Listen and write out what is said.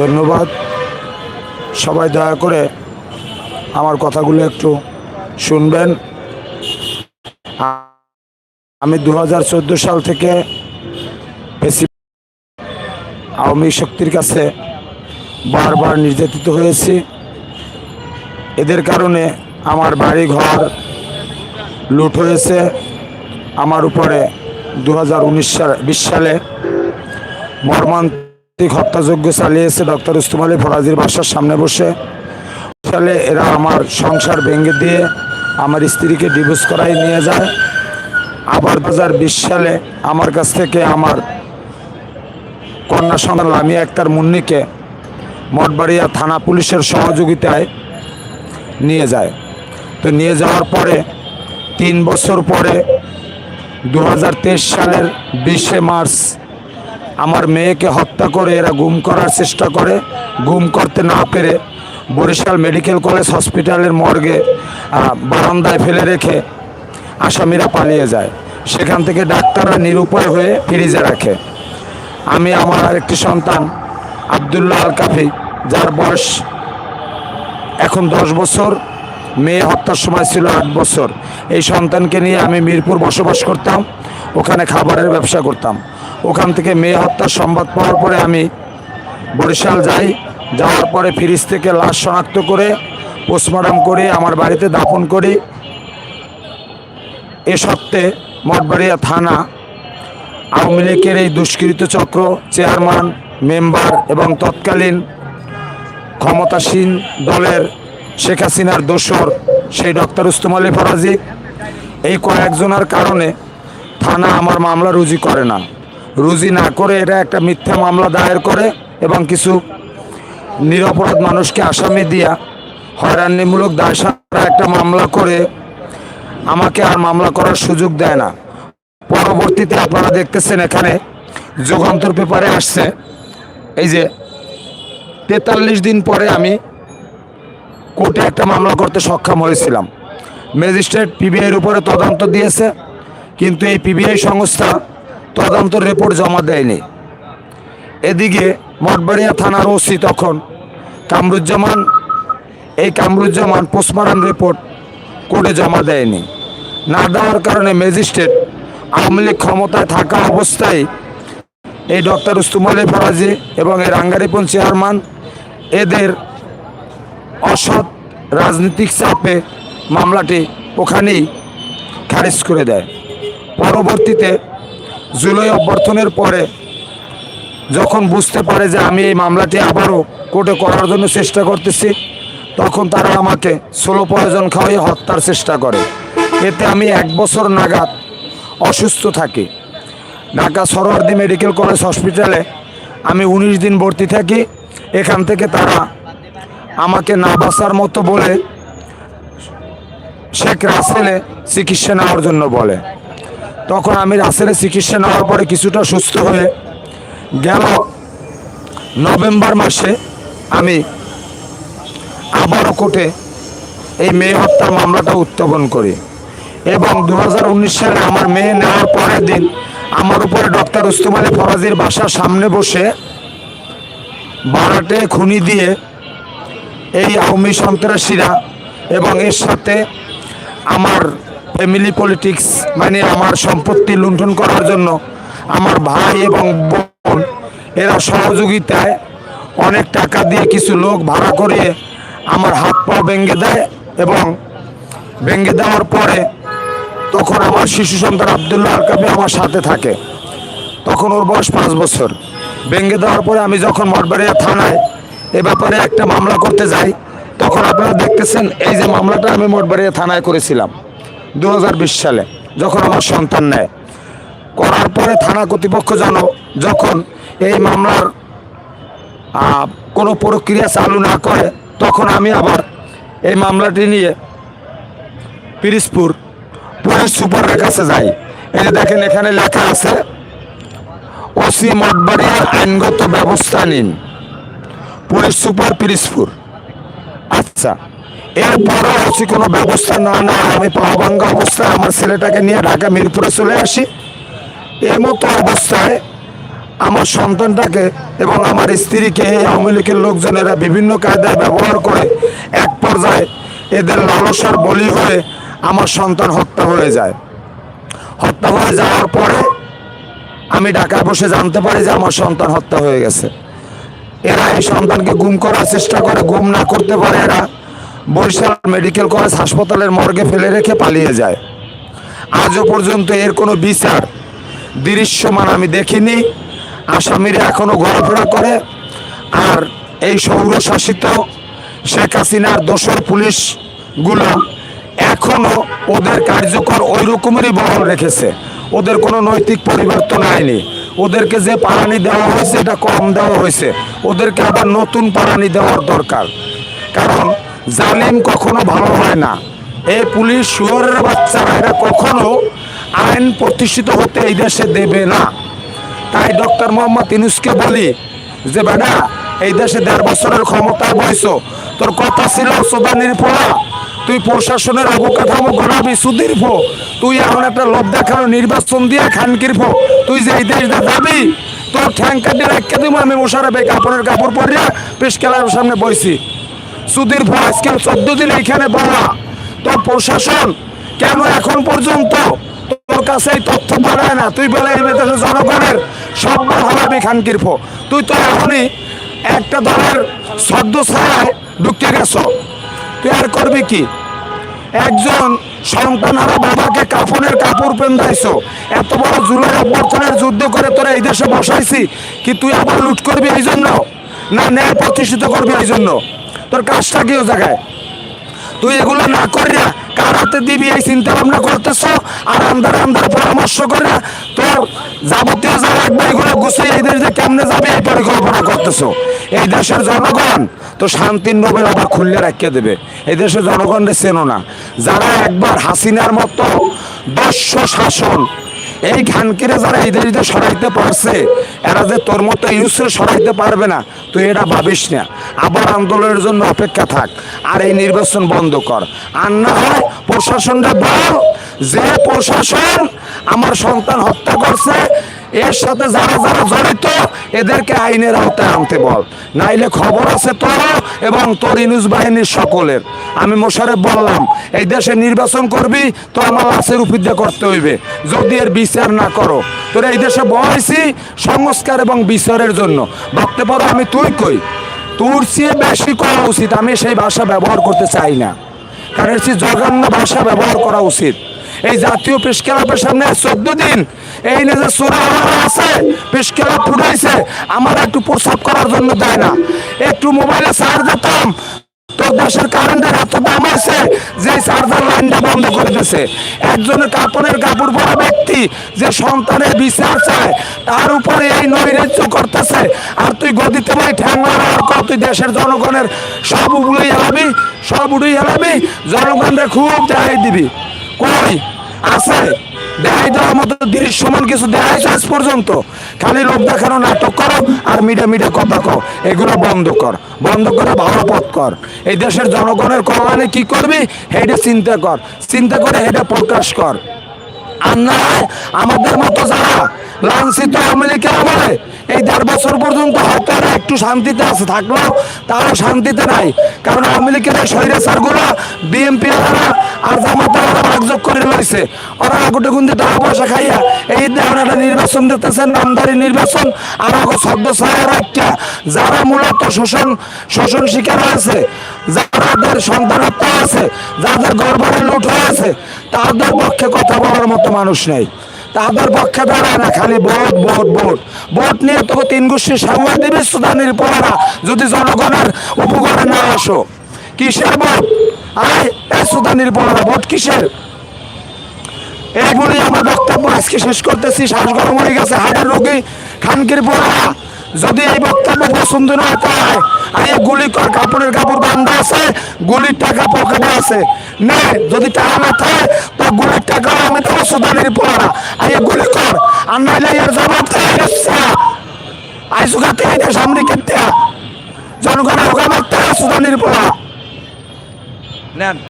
ধন্যবাদ। সবাই দয়া করে আমার কথাগুলো একটু শুনবেন। আমি দু হাজার চোদ্দ সাল থেকে আওয়ামী শক্তির কাছে বারবার নির্যাতিত হয়েছি। এদের কারণে আমার বাড়ি ঘর লুট হয়েছে। আমার উপরে দু হাজার উনিশ সালে বিশ সালে মর্মান্তিক হত্যাযজ্ঞ চালিয়েছে ডক্টর উস্তুম আলী ফরাজির বাসার সামনে বসে। সালে এরা আমার সংসার ভেঙে দিয়ে আমার স্ত্রীকে ডিভোর্স করাই নিয়ে যায়। আবার দু হাজার বিশ সালে আমার কাছ থেকে আমার কন্যা সন্তান লামিয়া আক্তার মুন্নিকে মঠবাড়িয়া থানা পুলিশের সহযোগিতায় নিয়ে যায়। তো নিয়ে যাওয়ার পরে তিন বছর পরে দু হাজার তেইশ সালের বিশে মার্চ আমার মেয়েকে হত্যা করে এরা গুম করার চেষ্টা করে, গুম করতে না পেরে বরিশাল মেডিকেল কলেজ হসপিটালের মর্গে বারান্দায় ফেলে রেখে আসামিরা পালিয়ে যায়। সেখান থেকে ডাক্তাররা নিরুপায় হয়ে ফ্রিজে রাখে। আমি আমার আরেকটি সন্তান, আবদুল্লাহ আল কাফি যার বয়স এখন দশ বছর, মেয়ে হত্যার সময় ছিল আট বছর। এই সন্তানকে নিয়ে আমি মিরপুর বসবাস করতাম। ওখানে খাবারের ব্যবসা করতাম। ওখান থেকে মেয়ে হত্যার সংবাদ পাওয়ার পরে আমি বরিশাল যাই। যাওয়ার পরে ফ্রিজ থেকে লাশ শনাক্ত করে পোস্টমর্টম করে, আমার বাড়িতে দাফন করি। এ সত্ত্বে মঠবাড়িয়া থানা আওয়ামী লীগের এই দুষ্কৃত চক্র, চেয়ারম্যান, মেম্বার এবং তৎকালীন ক্ষমতাসীন দলের শেখ হাসিনার দোসর সেই ডক্টর উস্তম ফরাজি। এই কয়েকজনের কারণে থানা আমার মামলা রুজি করে না। রুজি না করে এটা একটা মিথ্যা মামলা দায়ের করে এবং কিছু নিরপরাধ মানুষকে আসামি দিয়া হয়রানিমূলক দায় সারা একটা মামলা করে আমাকে আর মামলা করার সুযোগ দেয় না। পরবর্তীতে আপনারা দেখতেছেন এখানে যুগান্তর পেপারে আসছে, এই যে তেতাল্লিশ দিন পরে আমি কোর্টে একটা মামলা করতে সক্ষম হয়েছিলাম। ম্যাজিস্ট্রেট পিবিআইয়ের উপরে তদন্ত দিয়েছে কিন্তু এই পিবিআই সংস্থা তদন্ত রিপোর্ট জমা দেয়নি। এদিকে মঠবাড়িয়া থানার ওসি তখন কামরুজ্জামান, এই কামরুজ্জামান পোস্টমর্টম রিপোর্ট কোর্টে জমা দেয়নি। না দেওয়ার কারণে ম্যাজিস্ট্রেট আওয়ামী লীগ ক্ষমতায় থাকা অবস্থায় এই ডক্টর উস্তুম আলী ফরাজি এবং এই রাঙ্গারিপন চেয়ারম্যান এদের অসৎ রাজনৈতিক চাপে মামলাটি ওখানেই খারিজ করে দেয়। পরবর্তীতে জুলাই অভ্যর্থনের পরে যখন বুঝতে পারে যে আমি এই মামলাটি আবারও কোর্টে করার জন্য চেষ্টা করতেছি, তখন তারা আমাকে ষোলো পয়জন খাওয়াই হত্যার চেষ্টা করে। এতে আমি এক বছর নাগাদ অসুস্থ থাকি। ঢাকা সরোয়ার্দি মেডিকেল কলেজ হসপিটালে আমি উনিশ দিন ভর্তি থাকি। এখান থেকে তারা আমাকে না বাঁচার মতো বলে শেখ রাসেলে চিকিৎসা নেওয়ার জন্য বলে। তখন আমি রাসেলে চিকিৎসা নেওয়ার পরে কিছুটা সুস্থ হয়ে গেল। নভেম্বর মাসে আমি আবারও কোর্টে এই মেয়ে হত্যার মামলাটা উত্থাপন করি এবং দু হাজার উনিশ সালে আমার মেয়ে নেওয়ার পরের দিন আমার উপরে ডক্টর উস্তম ফরাজির বাসার সামনে বসে বারাটে খুনি দিয়ে এই আওয়ামী সন্ত্রাসীরা এবং এর সাথে আমার ফ্যামিলি পলিটিক্স মানে আমার সম্পত্তি লুণ্ঠন করার জন্য আমার ভাই এবং বোন, এরা সহযোগিতায় অনেক টাকা দিয়ে কিছু লোক ভাড়া করে আমার হাত পা ভেঙে দেয় এবং ভেঙে দেওয়ার পরে তখন আমার শিশু সন্তান আবদুল্লাহ আলকাবি আমার সাথে থাকে। তখন ওর বয়স পাঁচ বছর। ভেঙে দেওয়ার পরে আমি যখন মঠবাড়িয়া থানায় এ ব্যাপারে একটা মামলা করতে যাই, তখন আপনারা দেখতেছেন, এই যে মামলাটা আমি মঠবাড়িয়া থানায় করেছিলাম। দু হাজার বিশ সালে, যখন আমার সন্তান নেয়। করার পরে থানা কর্তৃপক্ষ যেন, যখন এই মামলার কোনো প্রক্রিয়া চালু না করে, তখন আমি আবার এই মামলাটি নিয়ে পিরিসপুর পুলিশ সুপারের কাছে যাই। এই দেখেন, এখানে লেখা আছে, ওসি মঠবাড়িয়ার আইনগত ব্যবস্থা নিন। পুলিশ সুপার পিরিসপুর আচ্ছা এরপরও ওসি কোনো ব্যবস্থা না না আমি পাওয়াভাঙ্গা অবস্থায় আমার ছেলেটাকে নিয়ে ঢাকা মিরপুরে চলে আসি। এর মতো অবস্থায় আমার সন্তানটাকে এবং আমার স্ত্রীকে, এই আওয়ামী লীগের লোকজনেরা বিভিন্ন কায়দায় ব্যবহার করে এক পর্যায়ে এদের লালসার বলি হয়ে আমার সন্তান হত্যা হয়ে যায়। হত্যা হয়ে যাওয়ার পরে আমি ঢাকায় বসে জানতে পারি যে আমার সন্তান হত্যা হয়ে গেছে। এরা এই সন্তানকে গুম করার চেষ্টা করে, গুম না করতে পারে এরা। বরিশাল মেডিকেল কলেজ হাসপাতালের মর্গে ফেলে রেখে পালিয়ে যায়। আজও পর্যন্ত এর কোনো বিচার, দৃশ্যমান আমি দেখিনি। আসামিরা এখনও ঘোরাফেরা করে। আর এই সৌরশাসিত শেখ হাসিনার দোসর পুলিশগুলো এখনও ওদের কার্যকর ওই রকমেরই বহল রেখেছে। ওদের কোনো নৈতিক পরিবর্তন হয়নি ওদেরকে যে পালানি দেওয়া হয়েছে, এটা কম দেওয়া হয়েছে। ওদেরকে আবার নতুন পালানি দেওয়ার দরকার। জালিম কখনো ভালো হয় না। এই পুলিশ শুয়ারের বাচ্চারা এরা কখনো আইন প্রতিষ্ঠিত হতে এই দেশে দেবে না। তাই ডক্টর মোহাম্মদ ইনুসকে বলি যে, বেটা, এই দেশে দেড় বছরের ক্ষমতায় বয়স তোর কথা ছিল সুদানির পোলা তুই প্রশাসনের অবকাঠামো গড়াবি সুদীর ফো তুই এখন একটা লোভ দেখানো নির্বাচন দিয়ে খানকির ফো তুই যে এই দেশ যাবি, তোর ঠ্যাং কাটিয়ে রেখে দিব আমি মোশারফে কাপড়ের কাপড় পরিয়া পেশ খেলার সামনে বইছি। সুদীর ফো আজকে চোদ্দ দিন এইখানে বলা। তোর প্রশাসন কেন এখন পর্যন্ত তোর কাছে তথ্য পাঠায় না? তুই বলে এই দেশের জনগণের সব হলাবি খানকির ফো তুই তো এখনই একটা দলের সদ্য ছায় ঢুকতে গেছ। তুই আর করবি কি? একজন সন্তান আর বাবাকে কাপড়ের কাপড় পেন্দাইছো এত বড় জুলাই অভ্যর্থনের যুদ্ধ করে তোরা এই দেশে বসাইছি। কি তুই আবার লুট করবি এই জন্য না ন্যায় প্রতিষ্ঠিত করবি এই জন্য তোর কাজটা কি জায়গায়। তুই এগুলো না করিয়া কার হাতে দিবি এই চিন্তা ভাবনা করতেছ? আর আন্দার আন্দার পরামর্শ করে তোর যাবতীয় যা লাগবে এগুলো গুছিয়ে এই দেশে কেমনে যাবে এই পরিকল্পনা করতেছ? এই দেশের জনগণ তো শান্তির নোবেল আবার খুললে রাখিয়ে দেবে। এই দেশের জনগণকে চেনো না। যারা একবার হাসিনার মতো দস্য শাসন এই খানকিরে যারা এদের দেশে সরাইতে পারছে, এরা যে তোর মতো ইউসে সরাইতে পারবে না, তুই এটা ভাবিস না। আবার আন্দোলনের জন্য অপেক্ষা থাক, আর এই নির্বাচন বন্ধ কর। আর না হয় প্রশাসনটা বল, যে প্রশাসন আমার সন্তান হত্যা করছে এর সাথে যারা যারা জড়িত, এদেরকে আইনের আওতায় আনতে বল। নাইলে খবর আছে তোর এবং তোর ইনুজ বাহিনীর সকলের। আমি মোশারেফ বললাম, এই দেশে নির্বাচন করবি, তো আমার লাশের উপিদ্যা করতে হইবে। যদি এর বিচার না করো, তোর এই দেশে বয়সি সংস্কার এবং বিচারের জন্য। ভাবতে পারো আমি তুই কই? তোর চেয়ে বেশি করা উচিত, আমি সেই ভাষা ব্যবহার করতে চাই না। কারণ চেয়ে জঘন্য ভাষা ব্যবহার করা উচিত। এই জাতীয় প্রেস ক্লাবের সামনে চোদ্দ দিন। এই নিজে সোনা আছে প্রেস ফুটাইছে, আমার একটু প্রসাব করার জন্য দেয় না। একটু মোবাইলে চার্জ দিতাম দেশের কারেন্টের এত যে চার্জার লাইনটা বন্ধ করে একজনের কাপড়ের কাপড় ব্যক্তি, যে সন্তানের বিচার চায়, তার উপরে এই করতেছে। আর তুই গদিতে কর তুই দেশের জনগণের সব উড়ে এলাবি সব উড়ে এলাবি জনগণরে খুব দেখাই দিবি। কই? আছে। দেখাই দেওয়ার মতো দৃশ্যমান কিছু দেখাইছে আজ পর্যন্ত। খালি লোক দেখানো নাটক করো আর মিডা মিডা কথা কো এগুলো বন্ধ কর। বন্ধ করে ভালো পথ কর। এই দেশের জনগণের কল্যাণে কি করবি? হেডে চিন্তা কর। চিন্তা করে হেডে প্রকাশ কর। আর আমাদের মতো যারা লাঞ্ছিত আওয়ামী লীগের আমলে এই দেড় বছর পর্যন্ত এরা একটু শান্তিতে আছে, থাকলেও তারা শান্তিতে নাই। কারণ আওয়ামী লীগের স্বৈরাচারগুলো বিএনপি আর জামাতারা ভাগযোগ করে রয়েছে ওরা আগুটে গুন্দে টাকা পয়সা খাইয়া এই একটা নির্বাচন দিতেছেন নামদারি নির্বাচন। আর আগো শব্দ ছায়া রাখা যারা মূলত শোষণ শোষণ শিকার হয়েছে যাদের সন্তানত্ব আছে, যাদের গর্ভরে লুট হয়েছে, তাদের পক্ষে কথা বলার মতো মানুষ নেই। তাদের পক্ষে দাঁড়ায় না, খালি ভোট ভোট ভোট। ভোট নিয়ে তোকে তিন গোষ্ঠী সামনে দিবে, সুদানির পড়ারা যদি জনগণের উপকারে না আসো, কিসের ভোট? এই সুদানির পড়ারা ভোট কিসের? এই বলে আমার বক্তব্য, আজকে শেষ করতেছি শ্বাস গরম হয়ে গেছে হার্টের রোগী, খানকির পড়া যদি এই বক্তব্য পছন্দ না হয়, আর এই গুলি কর, কাপড়ের কাপড় বান্ধা আছে, গুলির টাকা পকেটে আছে। না, যদি টাকা না থাকে তো গুলির টাকা আমি তো সুদানের পড়া এই গুলি কর। আর নাইলে এর জবাব থাকে আইসুকা থেকে সামনে কেটে। জনগণের ওখানে সুদানের পড়া নেন।